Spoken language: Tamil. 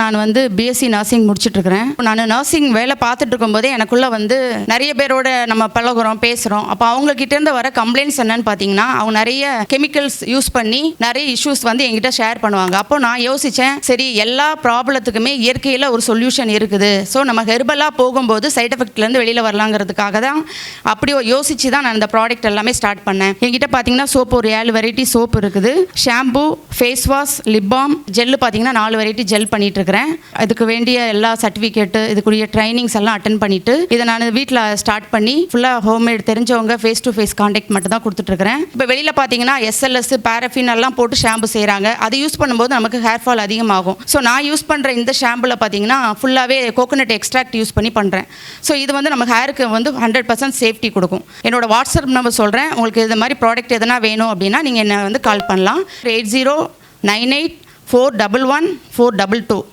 நான் வந்து பிஎஸ்சி நர்சிங் முடிச்சிட்டு இருக்கிறேன் நான் நர்சிங் வேலை பார்த்துட்டு இருக்கும்போதே எனக்குள்ள வந்து நிறைய பேரோட நம்ம பழகுறோம் பேசுகிறோம் அப்போ அவங்கக்கிட்ட இருந்து வர கம்ப்ளைண்ட்ஸ் என்னன்னு பார்த்தீங்கன்னா அவங்க நிறைய கெமிக்கல்ஸ் யூஸ் பண்ணி நிறைய இஷ்யூஸ் வந்து எங்கிட்ட ஷேர் பண்ணுவாங்க. அப்போ நான் யோசித்தேன் சரி எல்லா ப்ராப்ளத்துக்குமே இயற்கையில் ஒரு சொல்யூஷன் இருக்குது. ஸோ நம்ம ஹெர்பலாக போகும்போது சைட் எஃபெக்ட்லேருந்து வெளியில் வரலாங்கிறதுக்காக தான் அப்படி யோசிச்சு தான் நான் இந்த ப்ராடக்ட் எல்லாமே ஸ்டார்ட் பண்ணேன். எங்கிட்ட பார்த்தீங்கன்னா சோப்பு ஒரு ஏழு வெரைட்டி சோப்பு இருக்குது. Shampoo face wash lip balm gel பார்த்தீங்கன்னா நாலு வெரைட்டி ஜெல் பண்ணிட்டு இருக்கிறேன் அதுக்கு வேண்டிய எல்லா சர்டிஃபிகேட்டு இதுக்குரிய ட்ரைனிங்ஸ் எல்லாம் அட்டன் பண்ணிட்டு இதை நான் வீட்டில் ஸ்டார்ட் பண்ணி ஃபுல்லாக ஹோம்மேட் தெரிஞ்சவங்க ஃபேஸ் டு ஃபேஸ் காண்டாக்ட் மட்டும் தான் கொடுத்துட்ருக்கிறேன். இப்போ வெளியில் பார்த்தீங்கன்னா எஸ்எல்எஸ் பேரஃபின் எல்லாம் போட்டு ஷாம்பு செய்கிறாங்க அதை யூஸ் பண்ணும்போது நமக்கு ஹேர் ஃபால் அதிகமாகும். ஸோ நான் யூஸ் பண்ணுற இந்த ஷாம்பில் பார்த்தீங்கன்னா ஃபுல்லாகவே கோகோனட் எக்ஸ்ட்ராக்ட் யூஸ் பண்ணி பண்ணுறேன் ஸோ இது வந்து நம்ம ஹேருக்கு வந்து ஹண்ட்ரட் பர்சன்ட் சேஃப்டி கொடுக்கும். என்னோட வாட்ஸ்அப் நம்பர் சொல்கிறேன் உங்களுக்கு இது மாதிரி ப்ராடக்ட் எதனா வேணும் அப்படின்னா நீங்கள் என்னை வந்து கால் பண்ணலாம். Eight zero nine eight four double one four double two